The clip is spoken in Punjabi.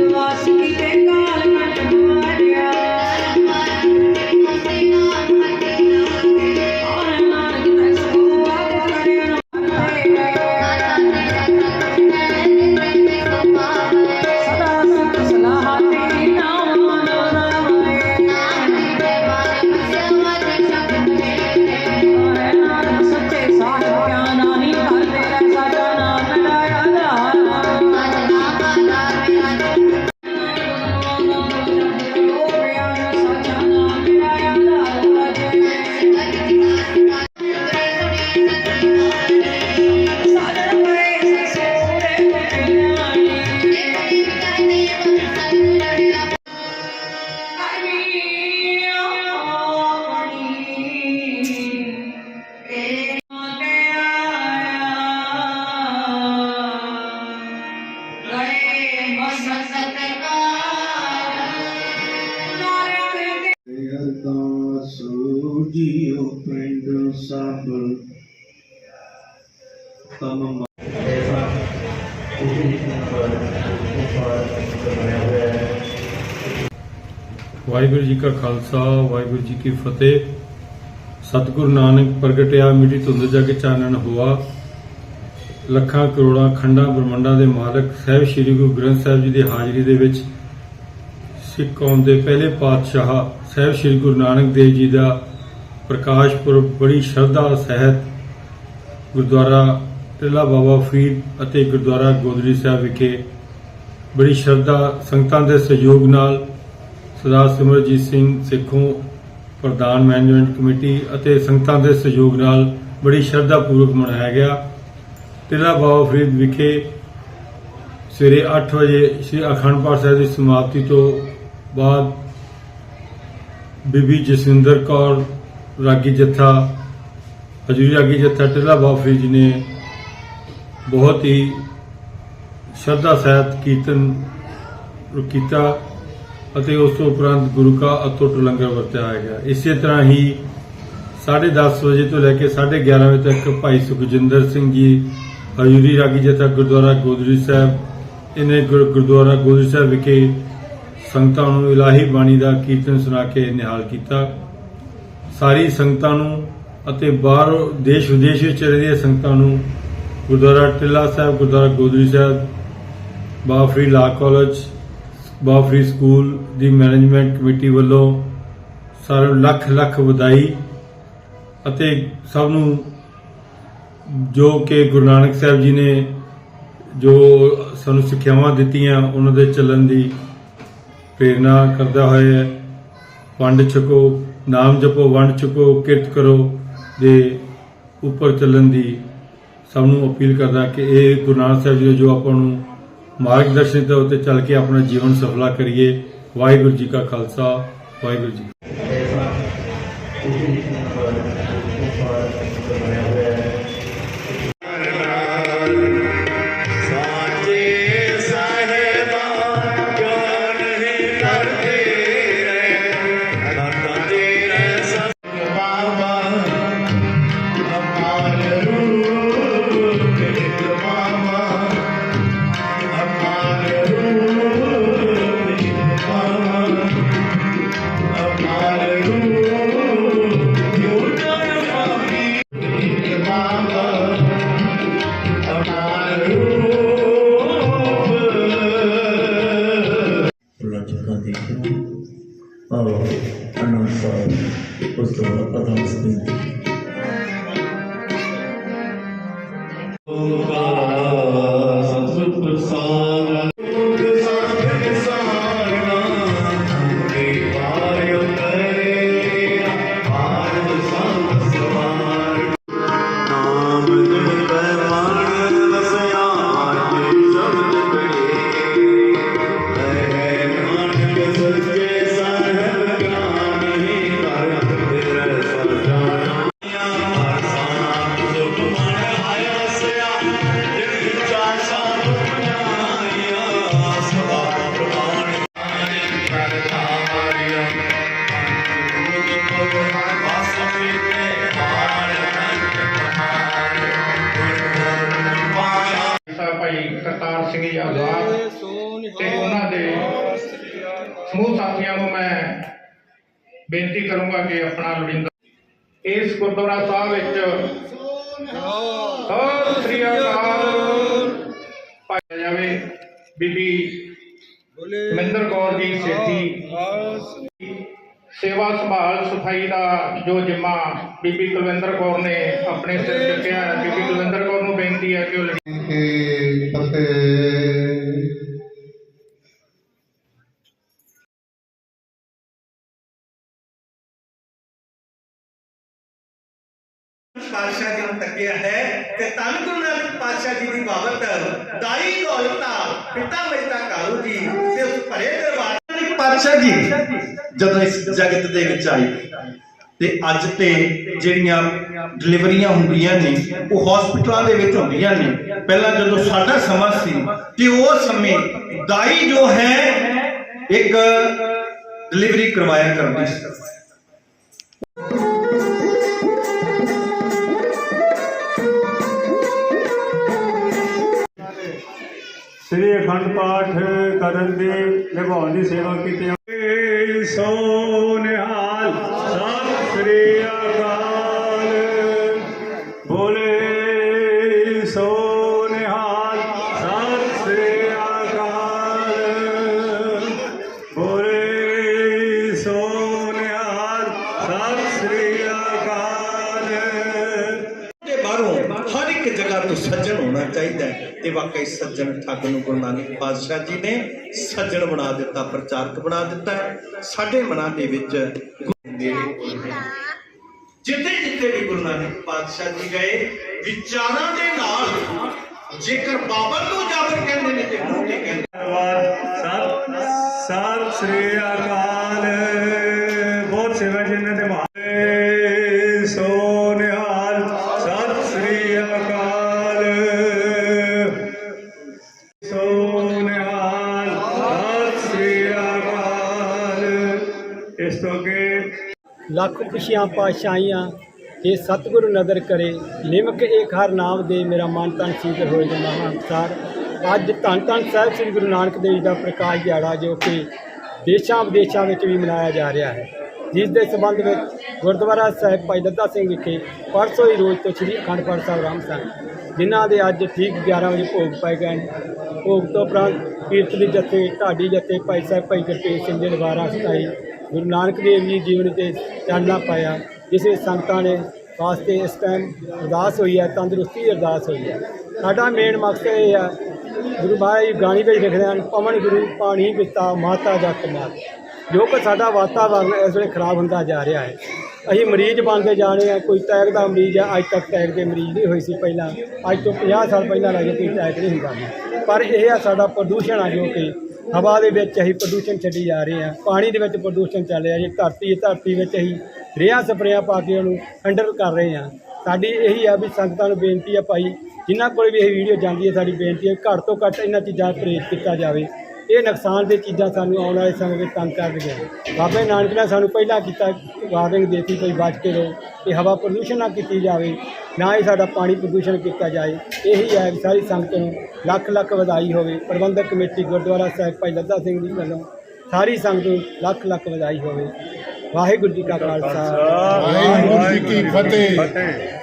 was ਜੀਉ ਪਿੰਡ ਸਭ ਤਮ ਵਾਹਿਗੁਰੂ ਜੀ ਕਾ ਖਾਲਸਾ ਵਾਹਿਗੁਰੂ ਜੀ ਕੀ ਫਤਿਹ। ਸਤਿਗੁਰੂ ਨਾਨਕ ਪ੍ਰਗਟਿਆ ਮਿੱਟੀ ਧੁੰਦ ਜਗ ਚਾਨਣ ਹੋਆ। ਲੱਖਾਂ ਕਰੋੜਾਂ ਖੰਡਾਂ ਬ੍ਰਹਮੰਡਾਂ ਦੇ ਮਾਲਕ ਸਾਹਿਬ ਸ੍ਰੀ ਗੁਰੂ ਗ੍ਰੰਥ ਸਾਹਿਬ ਜੀ ਦੀ ਹਾਜ਼ਰੀ ਦੇ ਵਿੱਚ ਸਿੱਖ ਕੌਮ ਦੇ ਪਹਿਲੇ ਪਾਤਸ਼ਾਹ ਸਾਹਿਬ ਸ੍ਰੀ ਗੁਰੂ ਨਾਨਕ ਦੇਵ ਜੀ ਦਾ ਪ੍ਰਕਾਸ਼ ਪੁਰਬ ਬੜੀ ਸ਼ਰਧਾ, ਸਹਿਤ ਗੁਰਦੁਆਰਾ ਟਿੱਲਾ ਬਾਬਾ ਫਰੀਦ ਅਤੇ ਗੁਰਦੁਆਰਾ ਗੋਦਰੀ ਸਾਹਿਬ ਵਿਖੇ ਬੜੀ ਸ਼ਰਧਾ, ਸੰਗਤਾਂ ਦੇ ਸਹਿਯੋਗ ਨਾਲ ਸਰਦਾਰ ਸਿਮਰਜੀਤ ਸਿੰਘ ਸਿੱਖੋਂ ਪ੍ਰਧਾਨ ਮੈਨੇਜਮੈਂਟ ਕਮੇਟੀ ਅਤੇ ਸੰਗਤਾਂ ਦੇ ਸਹਿਯੋਗ ਨਾਲ ਬੜੀ ਸ਼ਰਧਾ ਪੂਰਵਕ ਮਨਾਇਆ ਗਿਆ। ਟਿੱਲਾ ਬਾਬਾ ਫਰੀਦ ਵਿਖੇ ਸਵੇਰੇ 8 ਵਜੇ ਸ੍ਰੀ ਅਖੰਡ ਪਾਠ ਸਾਹਿਬ ਦੀ ਸਮਾਪਤੀ ਤੋਂ ਬਾਅਦ ਬੀਬੀ ਜਸਵਿੰਦਰ ਕੌਰ ਰਾਗੀ ਜੱਥਾ, ਹਜੂਰੀ ਰਾਗੀ ਜੱਥਾ ਟਿੱਲਾ ਬਾਬਾ ਜੀ ਨੇ ਬਹੁਤ ਹੀ ਸ਼ਰਧਾ, ਸਹਿਤ, ਕੀਰਤਨ ਕੀਤਾ ਅਤੇ ਉਸ ਤੋਂ ਉਪਰੰਤ ਗੁਰੂ ਕਾ ਅਤੁੱਟ ਲੰਗਰ ਵਰਤਾਇਆ ਗਿਆ। ਇਸੇ ਤਰ੍ਹਾਂ ਹੀ 10:30 ਵਜੇ ਤੋਂ ਲੈ ਕੇ 11:30 ਵਜੇ ਤੱਕ ਭਾਈ ਸੁਖਜਿੰਦਰ ਸਿੰਘ ਜੀ, ਹਜੂਰੀ ਰਾਗੀ ਜਥਾ ਗੁਰਦੁਆਰਾ ਗੋਦਰੀ ਸਾਹਿਬ, ਇਹਨੇ ਗੁਰ- ਗੁਰਦੁਆਰਾ ਗੋਦਰੀ ਸਾਹਿਬ ਵਿਖੇ ਸੰਗਤਾਂ ਨੂੰ ਇਲਾਹੀ ਬਾਣੀ ਦਾ ਕੀਰਤਨ ਸੁਣਾ ਕੇ ਨਿਹਾਲ ਕੀਤਾ। ਸਾਰੀ ਸੰਗਤਾਂ ਨੂੰ ਅਤੇ ਬਾਹਰ ਦੇਸ਼ ਵਿਦੇਸ਼ ਵਿੱਚ ਰਹਿੰਦੀਆਂ ਸੰਗਤਾਂ ਨੂੰ ਗੁਰਦੁਆਰਾ ਟਿੱਲਾ ਸਾਹਿਬ, Gurdwara Godri Sahib Bafri law college Bafri school ਦੀ ਮੈਨੇਜਮੈਂਟ ਕਮੇਟੀ ਵੱਲੋਂ ਸਾਰਿਆਂ ਨੂੰ ਲੱਖ ਲੱਖ ਵਧਾਈ ਅਤੇ ਸਭ ਨੂੰ ਜੋ ਕਿ ਗੁਰੂ ਨਾਨਕ ਸਾਹਿਬ ਜੀ ਨੇ ਜੋ ਸਾਨੂੰ ਸਿੱਖਿਆਵਾਂ ਦਿੱਤੀਆਂ, ਉਹਨਾਂ ਦੇ ਚੱਲਣ ਦੀ ਪ੍ਰੇਰਣਾ ਕਰਦਾ ਹੋਇਆ ਵੰਡ ਛਕੋ, ਨਾਮ ਜਪੋ, ਵੰਡ ਛਕੋ, ਕਿਰਤ ਕਰੋ ਦੇ ਉੱਪਰ ਚੱਲਣ ਦੀ ਸਭ ਨੂੰ ਅਪੀਲ ਕਰਦਾ ਕਿ ਇਹ ਗੁਰੂ ਨਾਨਕ ਸਾਹਿਬ ਜੀ ਦਾ ਜੋ ਆਪਾਂ ਨੂੰ ਮਾਰਗਦਰਸ਼ਨ ਦੇ ਉੱਤੇ ਚੱਲ ਕੇ ਆਪਣਾ ਜੀਵਨ ਸਫਲਾ ਕਰੀਏ। ਵਾਹਿਗੁਰੂ ਜੀ ਕਾ ਖਾਲਸਾ, ਵਾਹਿਗੁਰੂ ਜੀ ਸਮੂਹ ਸਾਥੀਆਂ ਨੂੰ ਮੈਂ ਬੇਨਤੀ ਕਰੂੰਗਾ ਕਿ ਆਪਣਾ ਲੋੜੀਂਦਾ ਇਸ ਗੁਰਦੁਆਰਾ ਸਾਹਿਬ ਵਿੱਚ ਸਤਿ ਸ੍ਰੀ ਅਕਾਲ। ਪਾਇਆ ਜਾਵੇ ਬੀਬੀ ਮਹਿੰਦਰ ਕੌਰ ਜੀ ਸੇਠੀ। ਸੇਵਾ ਸੰਭਾਲ ਸਫ਼ਾਈ ਦਾ ਜੋ ਜਿੰਮਾ ਬੀਬੀ ਕੁਲਵਿੰਦਰ ਕੌਰ ਨੇ ਆਪਣੇ ਸਿਰ ਚੁੱਕਿਆ ਬੀਬੀ ਕੁਲਵਿੰਦਰ ਕੌਰ ਨੂੰ ਬੇਨਤੀ ਹੈ ਕਿ ਉਹ ਫਤਿਹ ਪਾਤਸ਼ਾਹ ਜੀ ਨੂੰ ਤੱਕਿਆ ਹੈ ਤੇ ਧੰਨ ਗੁਰੂ ਨਾਨਕ ਪਾਤਸ਼ਾਹ ਜੀ ਦੀ ਬਾਬਤ ਦਾਈ ਦੌਲਤਾ, ਪਿਤਾ ਮਹਿਤਾ ਕਾਲੂ ਜੀ ਤੇ ਉਸ ਭਰੇ ਦਰਬਾਰ ਨਾਨਕ ਪਾਤਸ਼ਾਹ ਜੀ, ਜਦੋਂ ਇਸ ਜਗਤ ਦੇ ਵਿੱਚ ਆਏ, ਤੇ ਅੱਜ ਤੇ ਜਿਹੜੀਆਂ ਡਿਲੀਵਰੀਆਂ ਹੁੰਦੀਆਂ ਨੇ, ਉਹ ਹਸਪਤਾਲਾਂ ਦੇ ਵਿੱਚ ਹੁੰਦੀਆਂ ਨੇ, ਪਹਿਲਾਂ ਜਦੋਂ ਸਾਡਾ ਸਮਾਂ ਸੀ, ਤੇ ਉਹ ਸਮੇਂ ਦਾਈ ਜੋ ਹੈ, ਇੱਕ ਡਿਲੀਵਰੀ ਕਰਵਾਇਆ ਕਰਦੀ ਸੀ। ਅਖੰਡ ਪਾਠ ਕਰਨ ਦੇ ਨਿਭਾਉਣ ਦੀ ਸੇਵਾ ਕੀਤੀ ਸੋ ਨਿਹਾਲ ਸਤਿ ਸ੍ਰੀ ਅਕਾਲ। ਬੋਲੇ ਸੋ ਸੱਜਣ ਹੋਣਾ ਚਾਹੀਦਾ ਤੇ ਵਾਕਈ ਸੱਜਣ ਠੱਗ ਨੂੰ ਗੁਰੂ ਨਾਨਕ ਪਾਤਸ਼ਾਹ ਜੀ ਨੇ ਸੱਜਣ ਬਣਾ ਦਿੱਤਾ, ਪ੍ਰਚਾਰਕ ਬਣਾ ਦਿੱਤਾ ਸਾਡੇ ਮਨਾਂ ਦੇ ਵਿੱਚ ਗੁਰੂ ਕੋਲ ਹੈ ਜਿੱਥੇ ਜਿੱਥੇ ਵੀ ਗੁਰੂ ਨਾਨਕ ਪਾਤਸ਼ਾਹ ਜੀ ਗਏ, ਵਿਚਾਰਾਂ ਦੇ ਨਾਲ ਜੇਕਰ ਬਾਬਰ ਨੂੰ ਲੱਖ ਖੁਸ਼ੀਆਂ, ਪਾਤਸ਼ਾਹੀਆਂ, ਜੇ ਸਤਿਗੁਰੂ ਨਦਰ ਕਰੇ, ਨਿਮਕ ਏਕ ਹਰ ਨਾਮ ਦੇ ਮੇਰਾ ਮਨ ਤਨ ਸੀਤਲ ਹੋਏ ਜਨਾ ਅਨਸਾਰ ਅੱਜ ਧੰਨ ਧੰਨ ਸਾਹਿਬ ਸ੍ਰੀ ਗੁਰੂ ਨਾਨਕ ਦੇਵ ਜੀ ਦਾ ਪ੍ਰਕਾਸ਼ ਦਿਹਾੜਾ ਜੋ ਕਿ ਦੇਸ਼ਾਂ ਵਿਦੇਸ਼ਾਂ ਵਿੱਚ ਵੀ ਮਨਾਇਆ ਜਾ ਰਿਹਾ ਹੈ। ਜਿਸ ਦੇ ਸੰਬੰਧ ਵਿੱਚ ਗੁਰਦੁਆਰਾ ਸਾਹਿਬ ਭਾਈ ਦੱਦਾ ਸਿੰਘ ਵਿਖੇ ਪਰਸੋਂ ਹੀ ਰੋਜ਼ ਤੋਂ ਸ੍ਰੀ ਅਖੰਡ ਪਾਠ ਸਾਹਿਬ ਆਰੰਭ ਸਨ। ਜਿਨ੍ਹਾਂ ਦੇ ਅੱਜ ਠੀਕ 11 ਵਜੇ ਭੋਗ ਪਾਏ ਗਏ ਭੋਗ ਤੋਂ ਉਪਰੰਤ ਕੀਰਤ ਦੇ ਜੱਥੇ, ਢਾਡੀ ਜਥੇ ਭਾਈ ਸਾਹਿਬ ਭਾਈ ਗੁਰਪ੍ਰੀਤ ਸਿੰਘ ਦੇ ਦੁਆਰਾ ਸਤਾਈ, ਗੁਰੂ ਨਾਨਕ ਦੇਵ ਜੀ ਜੀਵਨ ਤੇ ਚਾਨਣਾ ਪਾਇਆ, ਜਿਸ ਵਿੱਚ ਸੰਗਤਾਂ ਨੇ ਵਾਸਤੇ ਇਸ ਟਾਈਮ ਅਰਦਾਸ ਹੋਈ ਹੈ, ਤੰਦਰੁਸਤੀ ਦੀ ਅਰਦਾਸ ਹੋਈ ਹੈ। ਸਾਡਾ ਮੇਨ ਮਕਸਦ ਇਹ ਹੈ, ਗੁਰੂ ਮਹਾਰਾਜ ਗਾਣੀ ਵਿੱਚ ਲਿਖਦੇ ਹਨ, ਪਵਨ ਗੁਰੂ ਪਾਣੀ ਪਿਤਾ, ਮਾਤਾ ਜਗਤ ਮਾਤ। ਜੋ ਕਿ ਸਾਡਾ ਵਾਤਾਵਰਨ ਇਸ ਵੇਲੇ ਖਰਾਬ ਹੁੰਦਾ ਜਾ ਰਿਹਾ ਹੈ, ਅਸੀਂ ਮਰੀਜ਼ ਬਣਦੇ ਜਾ ਰਹੇ ਹਾਂ, ਕੋਈ ਟੈਗ ਦਾ ਮਰੀਜ਼ ਹੈ ਅੱਜ ਤੱਕ ਟੈਗ ਦੇ ਮਰੀਜ਼ ਨਹੀਂ ਹੋਈ ਸੀ ਪਹਿਲਾਂ, ਅੱਜ ਤੋਂ 50 ਸਾਲ ਪਹਿਲਾਂ ਲੱਗੇ ਕੋਈ ਟੈਗ ਨਹੀਂ ਹੁੰਦਾ ਸੀ। ਪਰ ਇਹ ਆ ਸਾਡਾ ਪ੍ਰਦੂਸ਼ਣ ਆ ਜੋ ਕਿ ਹਵਾ ਦੇ ਵਿੱਚ ਅਸੀਂ ਪ੍ਰਦੂਸ਼ਣ ਛੱਡੀ ਜਾ ਰਹੇ ਹਾਂ। ਪਾਣੀ ਦੇ ਵਿੱਚ ਪ੍ਰਦੂਸ਼ਣ ਚੱਲ ਰਿਹਾ ਜੀ। ਧਰਤੀ ਧਰਤੀ ਵਿੱਚ ਅਸੀਂ ਰੇਹਾਂ ਸਪਰੇਆਂ ਪਾ ਕੇ ਉਹਨੂੰ ਅੰਡਰ ਕਰ ਰਹੇ ਹਾਂ। ਸਾਡੀ ਇਹੀ ਆ ਵੀ ਸੰਗਤਾਂ ਨੂੰ ਬੇਨਤੀ ਆ ਭਾਈ, ਜਿਨ੍ਹਾਂ ਕੋਲ ਵੀ ਇਹ ਵੀਡੀਓ ਜਾਂਦੀ ਹੈ, ਸਾਡੀ ਬੇਨਤੀ ਹੈ ਘੱਟ ਤੋਂ ਘੱਟ ਇਹਨਾਂ ਚੀਜ਼ਾਂ ਦਾ ਪਰਹੇਜ਼ ਕੀਤਾ ਜਾਵੇ। ਇਹ ਨੁਕਸਾਨ ਦੇ ਚੀਜ਼ਾਂ ਸਾਨੂੰ ਆਉਣ ਵਾਲੇ ਸਮੇਂ ਵਿੱਚ ਤੰਗ ਰਹੀਆਂ ਬਾਬੇ ਨਾਨਕ ਨੇ ਸਾਨੂੰ ਪਹਿਲਾਂ ਕੀਤਾ, ਵਾਰਨਿੰਗ ਦੇਤੀ ਕੋਈ ਬਚ ਕੇ ਰਹੋ ਕਿ ਹਵਾ ਪ੍ਰਦੂਸ਼ਣ ਨਾ ਕੀਤੀ ਜਾਵੇ, ਨਾ ਹੀ ਸਾਡਾ ਪਾਣੀ ਪ੍ਰਦੂਸ਼ਣ ਕੀਤਾ ਜਾਏ। ਇਹੀ ਹੈ ਸਾਰੀ ਸੰਗਤ ਨੂੰ ਲੱਖ ਲੱਖ ਵਧਾਈ ਹੋਵੇ। ਪ੍ਰਬੰਧਕ ਕਮੇਟੀ ਗੁਰਦੁਆਰਾ ਸਾਹਿਬ ਭਾਈ ਲੱਦਾ ਸਿੰਘ ਜੀ ਵੱਲੋਂ ਸਾਰੀ ਸੰਗਤ ਨੂੰ ਲੱਖ ਲੱਖ ਵਧਾਈ ਹੋਵੇ। ਵਾਹਿਗੁਰੂ ਜੀ ਕਾ ਖਾਲਸਾ। ਵਾਹਿਗੁਰੂ ਜੀ ਕੀ ਫਤਿਹ।